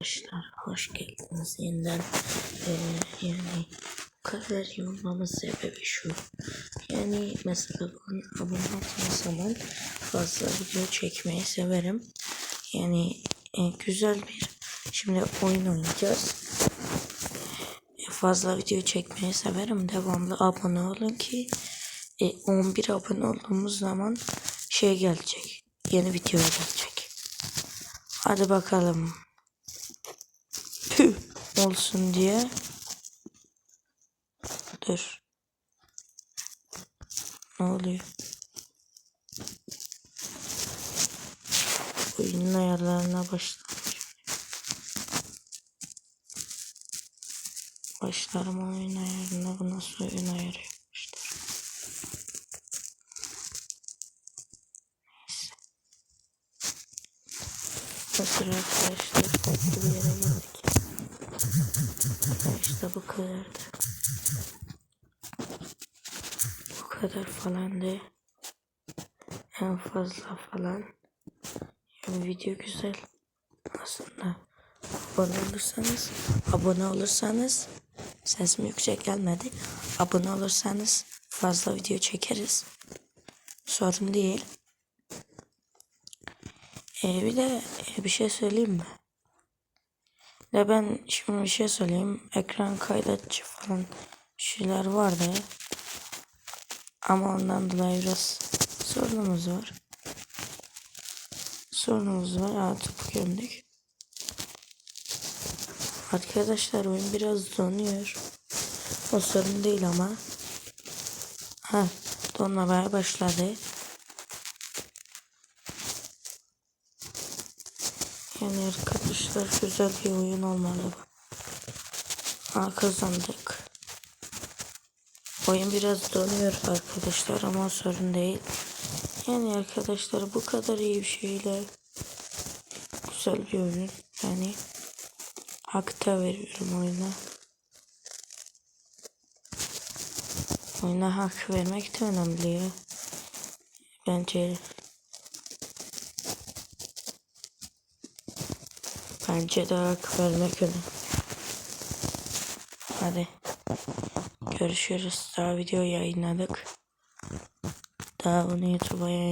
Arkadaşlar hoş geldiniz yeniden. Ee, yani bu kadar iyi olmamın sebebi şu. Yani mesela bugün abone olduğum zaman fazla video çekmeyi severim. Yani e, güzel bir şimdi oyun oynayacağız. E, fazla video çekmeyi severim. Devamlı abone olun ki e, 11 abone olduğumuz zaman şey gelecek. Yeni video gelecek. Hadi bakalım. Püh olsun diye. Dur. Ne oluyor? Oyunun ayarlarına başlamış. Başlarım oyun ayarına. Bu nasıl oyun ayarı yapmışlar? Neyse. Hazır arkadaşlar kadardı. Bu kadar falan de. En fazla falan. Yani video güzel. Aslında abone olursanız abone olursanız sesim yüksek gelmedi. Abone olursanız fazla video çekeriz. Sorun değil. Ee, bir de e, bir şey söyleyeyim mi? De ben şimdi bir şey söyleyeyim. Ekran kaydedici falan şeyler vardı. Ama ondan dolayı biraz sorunumuz var. Sorunumuz var. Atıp gömdük. Arkadaşlar oyun biraz donuyor. O sorun değil ama. Ha, donmaya başladı. Yani arkadaşlar güzel bir oyun olmalı. Ha, kazandık. Oyun biraz donuyor arkadaşlar ama sorun değil. Yani arkadaşlar bu kadar iyi bir şeyle güzel bir oyun. Yani hakta veriyorum oyuna. Oyuna hak vermek de önemli ya. Bence Bence de hak vermek önemli. Hadi. Görüşürüz. Daha video yayınladık. Daha bunu YouTube'a yayın